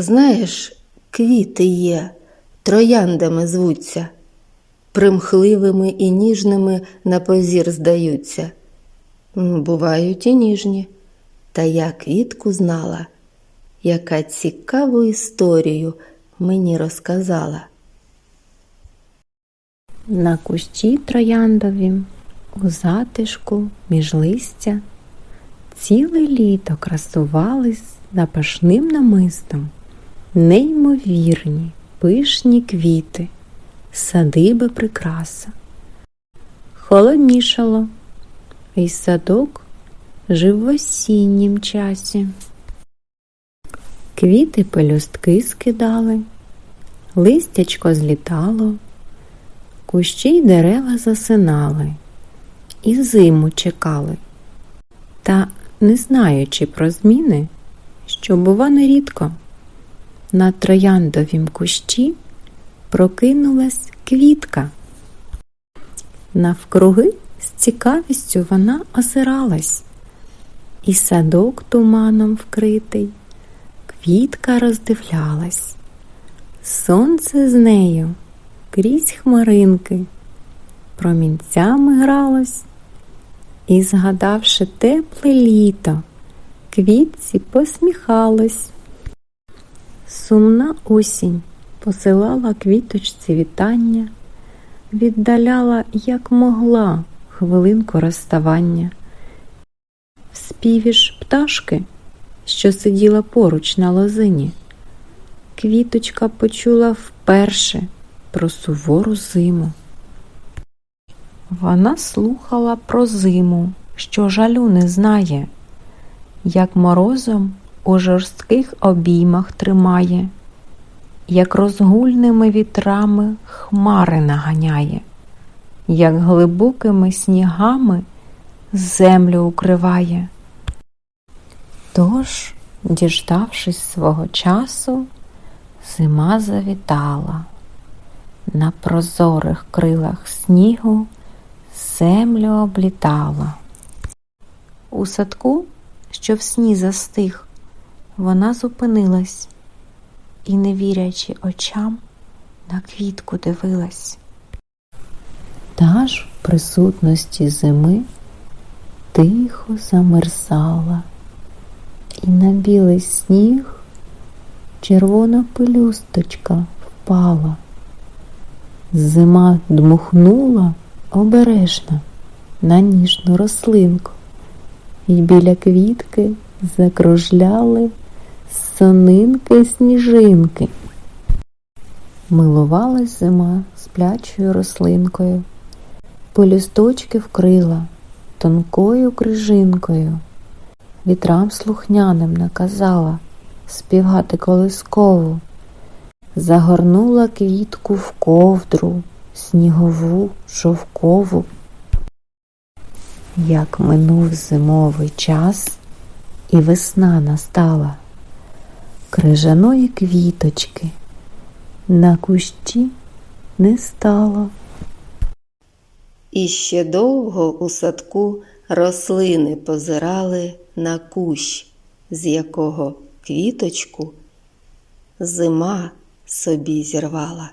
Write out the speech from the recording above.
Знаєш, квіти є, трояндами звуться, примхливими і ніжними на позір здаються. Бувають і ніжні. Та я квітку знала, яка цікаву історію мені розказала. На кущі трояндовім, у затишку, між листя, ціле літо красувались запашним намистом неймовірні, пишні квіти, садиби прикраса. Холоднішало, і садок жив в осіннім часі. Квіти пелюстки скидали, листячко злітало, кущі й дерева засинали і зиму чекали. Та, не знаючи про зміни, що бува нерідко, на трояндовім кущі прокинулась квітка. Навкруги з цікавістю вона озиралась, і садок туманом вкритий, квітка роздивлялась. Сонце з нею крізь хмаринки промінцями гралось, і, згадавши тепле літо, квітці посміхалось. Сумна осінь посилала квіточці вітання, віддаляла, як могла, хвилинку розставання. В співі ж пташки, що сиділа поруч на лозині, квіточка почула вперше про сувору зиму. Вона слухала про зиму, що жалю не знає, як морозом у жорстких обіймах тримає, як розгульними вітрами хмари наганяє, як глибокими снігами землю укриває. Тож, діждавшись свого часу, зима завітала. На прозорих крилах снігу землю облітала. У садку, що в сні застиг, вона зупинилась і, не вірячи очам, на квітку дивилась. Та ж в присутності зими тихо замерзала, і на білий сніг червона пелюсточка впала. Зима дмухнула обережно на ніжну рослинку, і біля квітки закружляли сонинки сніжинки. Милувалась зима сплячою рослинкою, полісточки вкрила тонкою крижинкою, вітрам слухняним наказала співати колискову, загорнула квітку в ковдру, снігову, шовкову. Як минув зимовий час, і весна настала, крижаної квіточки на кущі не стало. І ще довго у садку рослини позирали на кущ, з якого квіточку зима собі зірвала.